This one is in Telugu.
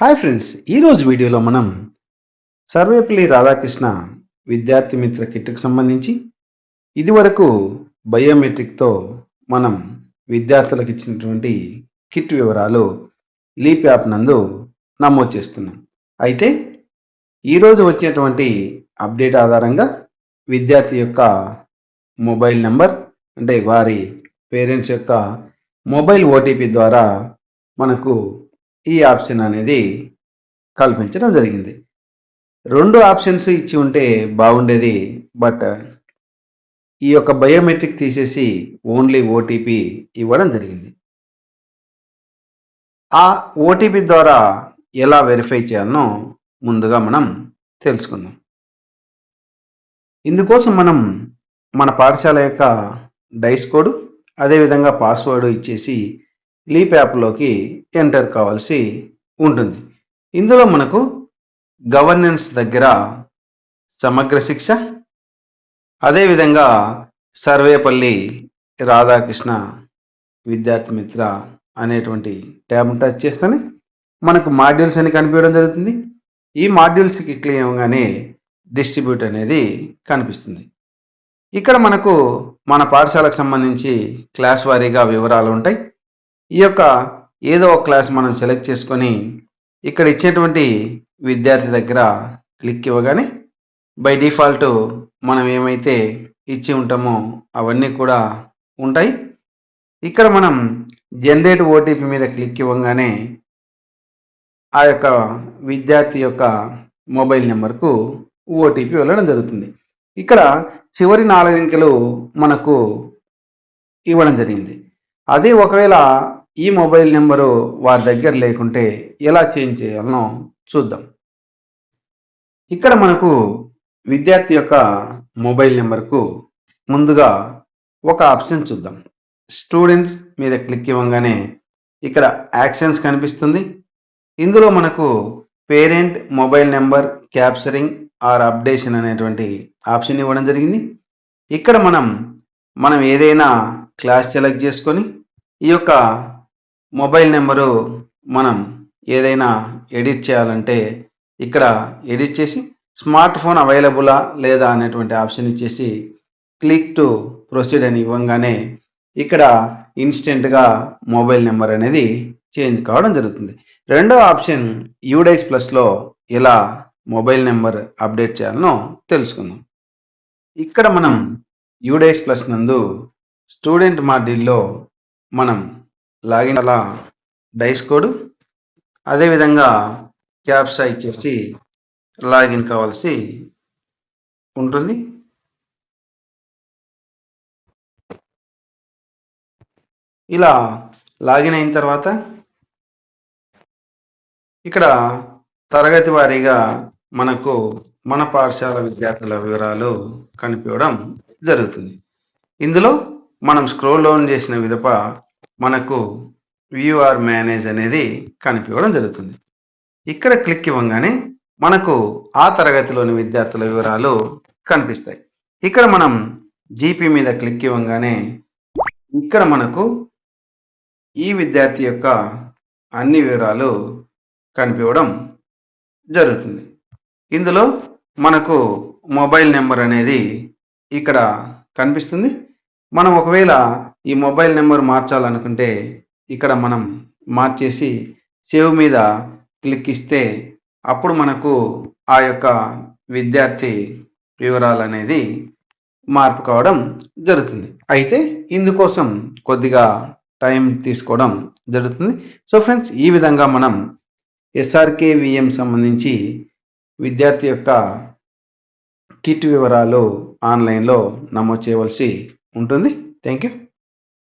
హాయ్ ఫ్రెండ్స్ ఈరోజు వీడియోలో మనం సర్వేపల్లి రాధాకృష్ణ విద్యార్థి మిత్ర కిట్కు సంబంధించి ఇదివరకు బయోమెట్రిక్తో మనం విద్యార్థులకు ఇచ్చినటువంటి కిట్ వివరాలు లీప్ యాప్ నందు నమోదు చేస్తున్నాం. అయితే ఈరోజు వచ్చేటువంటి అప్డేట్ ఆధారంగా విద్యార్థి యొక్క మొబైల్ నెంబర్ అంటే వారి పేరెంట్స్ యొక్క మొబైల్ ఓటీపీ ద్వారా మనకు ఈ ఆప్షన్ అనేది కల్పించడం జరిగింది. రెండు ఆప్షన్స్ ఇచ్చి ఉంటే బాగుండేది బట్ ఈ యొక్క బయోమెట్రిక్ తీసేసి ఓన్లీ ఓటీపీ ఇవ్వడం జరిగింది. ఆ ఓటీపీ ద్వారా ఎలా వెరిఫై చేయాలనో ముందుగా మనం తెలుసుకుందాం. ఇందుకోసం మనం మన పాఠశాల యొక్క డైస్ కోడ్ అదేవిధంగా పాస్వర్డ్ ఇచ్చేసి లీప్ యాప్లోకి ఎంటర్ కావాల్సి ఉంటుంది. ఇందులో మనకు గవర్నెన్స్ దగ్గర సమగ్ర శిక్ష అదేవిధంగా సర్వేపల్లి రాధాకృష్ణ విద్యార్థి మిత్ర అనేటువంటి ట్యాబ్ టచ్ చేస్తేనే మనకు మాడ్యూల్స్ అని కనిపించడం జరుగుతుంది. ఈ మాడ్యూల్స్కి క్లిక్ చేయగానే డిస్ట్రిబ్యూట్ అనేది కనిపిస్తుంది. ఇక్కడ మనకు మన పాఠశాలకు సంబంధించి క్లాస్ వారీగా వివరాలు ఉంటాయి. ఈ యొక్క ఏదో ఒక క్లాస్ మనం సెలెక్ట్ చేసుకొని ఇక్కడ ఇచ్చేటువంటి విద్యార్థి దగ్గర క్లిక్ ఇవ్వగానే బై డిఫాల్ట్ మనం ఏమైతే ఇచ్చి ఉంటామో అవన్నీ కూడా ఉంటాయి. ఇక్కడ మనం జనరేట్ ఓటీపీ మీద క్లిక్ ఇవ్వగానే ఆ యొక్క విద్యార్థి యొక్క మొబైల్ నెంబర్కు ఓటీపీ వెళ్ళడం జరుగుతుంది. ఇక్కడ చివరి నాలుగు అంకెలు మనకు ఇవ్వడం జరిగింది. అదే ఒకవేళ ఈ మొబైల్ నెంబరు వారి దగ్గర లేకుంటే ఎలా చేంజ్ చేయాలనో చూద్దాం. ఇక్కడ మనకు విద్యార్థి యొక్క మొబైల్ నెంబర్కు ముందుగా ఒక ఆప్షన్ చూద్దాం. స్టూడెంట్స్ మీద క్లిక్ ఇవ్వగానే ఇక్కడ యాక్షన్స్ కనిపిస్తుంది. ఇందులో మనకు parent mobile number capturing or updation అనేటువంటి ఆప్షన్ ఇవ్వడం జరిగింది. ఇక్కడ మనం మనం ఏదైనా క్లాస్ సెలెక్ట్ చేసుకొని ఈ యొక్క మొబైల్ నెంబరు మనం ఏదైనా ఎడిట్ చేయాలంటే ఇక్కడ ఎడిట్ చేసి స్మార్ట్ ఫోన్ అవైలబులా లేదా అనేటువంటి ఆప్షన్ ఇచ్చేసి క్లిక్ టు ప్రొసీడ్ అని ఇవ్వగానే ఇక్కడ ఇన్స్టెంట్గా మొబైల్ నెంబర్ అనేది చేంజ్ కావడం జరుగుతుంది. రెండో ఆప్షన్ యూడైస్ ప్లస్లో ఎలా మొబైల్ నెంబర్ అప్డేట్ చేయాలనో తెలుసుకుందాం. ఇక్కడ మనం యూడైస్ ప్లస్ నందు స్టూడెంట్ మాడ్యూల్లో మనం లాగిన్ అలా డైస్ కోడ్ అదేవిధంగా క్యాప్సా ఇచ్చేసి లాగిన్ కావాల్సి ఉంటుంది. ఇలా లాగిన్ అయిన తర్వాత ఇక్కడ తరగతి వారీగా మనకు మన పాఠశాల విద్యార్థుల వివరాలు కనిపించడం జరుగుతుంది. ఇందులో మనం స్క్రోల్ డౌన్ చేసిన విధప మనకు వ్యూఆర్ మేనేజ్ అనేది కనిపించడం జరుగుతుంది. ఇక్కడ క్లిక్ ఇవ్వగానే మనకు ఆ తరగతిలోని విద్యార్థుల వివరాలు కనిపిస్తాయి. ఇక్కడ మనం జీపీ మీద క్లిక్ ఇవ్వగానే ఇక్కడ మనకు ఈ విద్యార్థి యొక్క అన్ని వివరాలు కనిపించడం జరుగుతుంది. ఇందులో మనకు మొబైల్ నెంబర్ అనేది ఇక్కడ కనిపిస్తుంది. మనం ఒకవేళ ఈ మొబైల్ నెంబర్ మార్చాలనుకుంటే ఇక్కడ మనం మార్చేసి సేవ్ మీద క్లిక్ ఇస్తే అప్పుడు మనకు ఆ యొక్క విద్యార్థి వివరాలు అనేది మార్పు కావడం జరుగుతుంది. అయితే ఇందుకోసం కొద్దిగా టైం తీసుకోవడం జరుగుతుంది. సో ఫ్రెండ్స్ ఈ విధంగా మనం ఎస్ఆర్కేవిఎం సంబంధించి విద్యార్థి యొక్క కిట్ వివరాలు ఆన్లైన్లో నమోదు చేయవలసి ఉంటుంది. Thank you